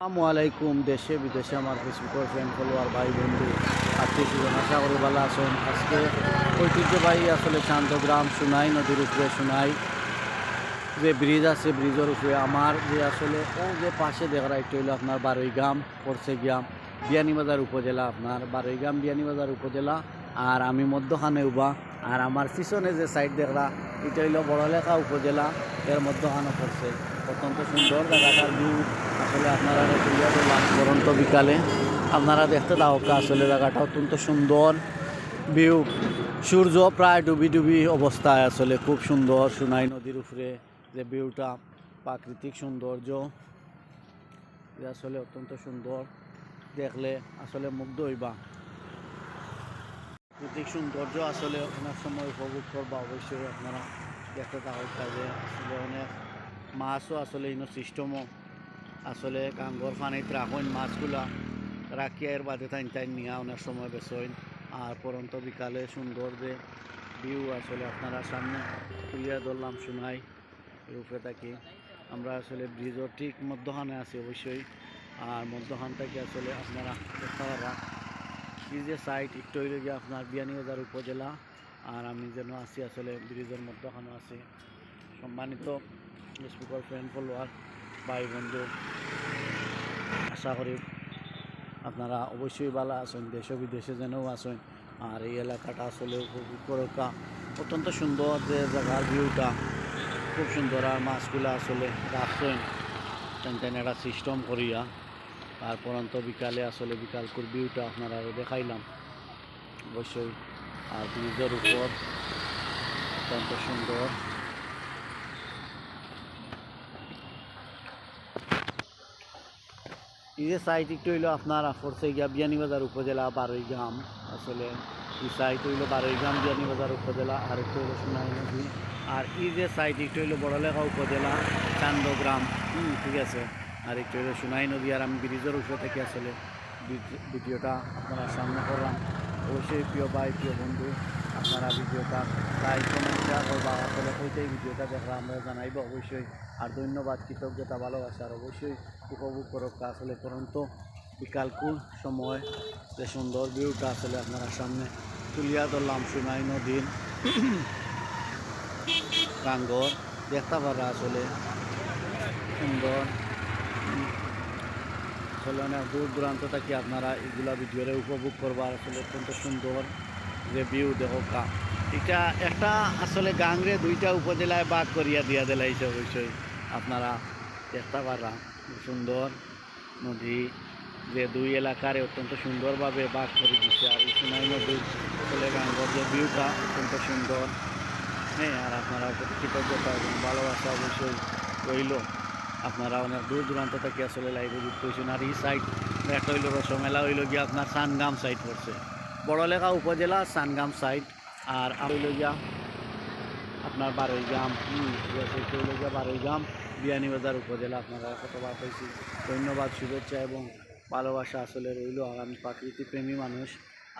আসসালামু আলাইকুম, দেশে, বিদেশে আমার ফেসবুকের ফ্রেন্ড ফলোয়ার ভাই, বন্ধু, আত্মীয় স্বজন, আশা করি ভালো আছেন। আজকে ঐতিহ্যবাহী আসলে শান্তগ্রাম সোনাই নদীর উপরে সোনাই যে ব্রিজ আছে ব্রিজের উপরে আমার যে আসলে ও যে পাশে দেখা একটু হইল আপনার বারৈগাম পড়ছে গিয়াম বিয়ানীবাজার উপজেলা আপনার বারৈগাম বিয়ানীবাজার উপজেলা, আর আমি মধ্যখানে উবা, আর আমার পিছনে যে সাইড দেখলা এটা হইল বড়লেখা উপজেলা, এর মধ্যখানে পড়ছে। অত্যন্ত সুন্দর জায়গাটার ভিউ আসলে আপনারা পরন্ত বিকালে। আপনারা দেখতে দাওকা আসলে জায়গাটা অত্যন্ত সুন্দর ভিউ সূর্য প্রায় ডুবি ডুবি অবস্থায় আসলে খুব সুন্দর সোনাই নদীর উপরে যে ভিউটা প্রাকৃতিক সৌন্দর্য আসলে অত্যন্ত সুন্দর। দেখলে আসলে মুগ্ধ হইবা। প্রাকৃতিক সৌন্দর্য আসলে অনেক সময় উপভোগ করবা। অবশ্যই আপনারা দেখতে থাকুক কাজে আসলে অনেক মাছও আসলে ইনো সিস্টেমও আসলে কাঙ্গর পানিতে রাখেন মাছগুলা। রাখিয়া এর বাদে টাইম টাইম নিয়ে অনেক সময় বেসইন আর পরন্ত বিকালে সুন্দর যে ভিউ আসলে আপনারা সামনে তুলিয়া ধরলাম শোনাই রূপে থাকি। আমরা আসলে ব্রিজের ঠিক মধ্যখানে আছি অবশ্যই। আর মধ্যখান থেকে আসলে আপনারা দেখতে পারা সাইড একটু হইলে গিয়ে আপনার বিয়ানীবাজার উপজেলা। আর আমি যেন আছি আসলে ব্রিজের মধ্যখানে আছি। সম্মানিত ফেসবুকের ফ্রেন্ড ফলোয়ার ভাই, বন্ধু, আশা করি আপনারা অবশ্যই ভালো আছেন, দেশে বিদেশে যেনও আছেন। আর এই এলাকাটা আসলে উপভোগ করা অত্যন্ত সুন্দর যে জায়গার ভিউটা খুব সুন্দর আর মাছগুলো আসলে রাখছেন। টেন একটা সিস্টেম করিয়া তারপর অন্ত বিকালে আসলে বিকালকুর ভিউটা আপনারা দেখাইলাম। অবশ্যই, আর ব্রিজের উপর অত্যন্ত সুন্দর যে সাইট একটু হইল আপনার পড়ছে গিয়া বিয়ানীবাজার উপজেলা বারৈগ্রাম আসলে এই সাইট হইল বারৈগ্রাম বিয়ানীবাজার উপজেলা, আর একটু হইল সোনাই নদী। আর এই যে সাইট একটু হইল বড়লেখা উপজেলা, চান্দগ্রাম। হুম, ঠিক আছে। আর একটু হইল সোনাই নদী আর আমি ব্রিজের উপরে থেকে আসলে ভিড- ভিডিওটা আপনারা সামনে করলাম। অবশ্যই প্রিয় ভাই, প্রিয় বন্ধু, আপনারা ভিডিওটা লাইক শেয়ার করবা আসলে হইতেই ভিডিওটা দেখলা আমরা জানাইব। অবশ্যই আর ধন্যবাদ, কৃতজ্ঞতা, ভালোবাসা, আর অবশ্যই উপভোগ করক আসলে পরন্ত বিকালকুল সময়। যে সুন্দর ভিউটা আসলে আপনারা সামনে তুলিয়া ধরলাম, সুনাই নদীর গাঙ্গর দেখতে পারা আসলে সুন্দর। আসলে অনেক দূর দূরান্ত থেকে আপনারা এগুলা ভিডিওরে উপভোগ করবার আসলে অত্যন্ত সুন্দর যে ভিউ দেখা এটা একটা আসলে গাংরে দুইটা উপজেলায় বাদ করিয়া দিয়া দিলাইছে অবশ্যই। আপনারা দেখতে পারা সুন্দর নদী যে দুই এলাকারে অত্যন্ত সুন্দরভাবে বাদ করে দিচ্ছে আর সোনাই নদীর আসলে গাঙ্গর যে ভিউটা অত্যন্ত সুন্দর। হ্যাঁ আর আপনারা কৃতজ্ঞতা এবং ভালোবাসা অবশ্যই রইল। আপনারা অনেক দূর দূরান্ত থেকে আসলে লাইভে যুক্ত হয়েছেন আর এই সাইড একটা হইল রসমেলা, হইল গিয়ে আপনার সানগাম সাইড পড়ছে। বড়লেখা উপজেলা সানগাম সাইড আর হইল গিয়া আপনার আছে এটা হইল গিয়া বারৈগ্রাম বিয়ানীবাজার উপজেলা আপনারা কতবার পেয়েছি ধন্যবাদ, শুভেচ্ছা এবং ভালোবাসা আসলে রইল আর আমি প্রাকৃতিক প্রেমী মানুষ।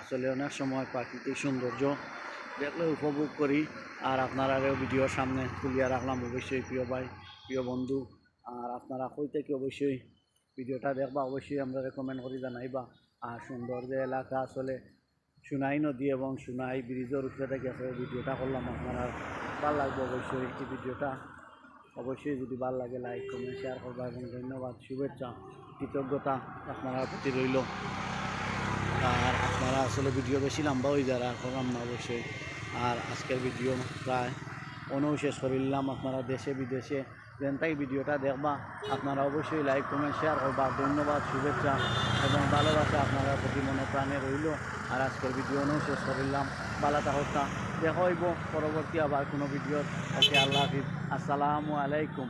আসলে অনেক সময় প্রাকৃতিক সৌন্দর্য দেখলে উপভোগ করি আর আপনারা ভিডিওর সামনে তুলিয়া রাখলাম অবশ্যই প্রিয় ভাই, প্রিয় বন্ধু। আর আপনারা কই থেকে অবশ্যই ভিডিওটা দেখবা, অবশ্যই আমরা রেকমেন্ড করি জানাইবা। আর সুন্দর যে এলাকা আসলে সুনাই নদী এবং সুনাই ব্রিজের উপরে থেকে আসলে ভিডিওটা করলাম আপনারা। ভালো লাগবে অবশ্যই এই ভিডিওটা অবশ্যই যদি ভালো লাগে লাইক কমেন্ট শেয়ার করবা এবং ধন্যবাদ, শুভেচ্ছা, কৃতজ্ঞতা আপনার প্রতি রইল। আর আপনারা আসলে ভিডিও বেশি লম্বা হয়ে যায় আর করলাম না অবশ্যই। আর আজকের ভিডিও প্রায় অনু শেষ করিলাম আপনারা দেশে, বিদেশে যেনটাই ভিডিওটা দেখবা। আপনারা অবশ্যই লাইক কমেন্ট শেয়ার করবা। ধন্যবাদ, শুভেচ্ছা এবং ভালোবাসা আপনারা প্রতি মনে প্রাণে রইল। আর আজকের ভিডিও অনু শেষ করিলাম বালাতা হত্যা দেখা হইব পরবর্তী আবার কোনো ভিডিও ওকে, আল্লাহ হাফিজ। আসসালামু আলাইকুম।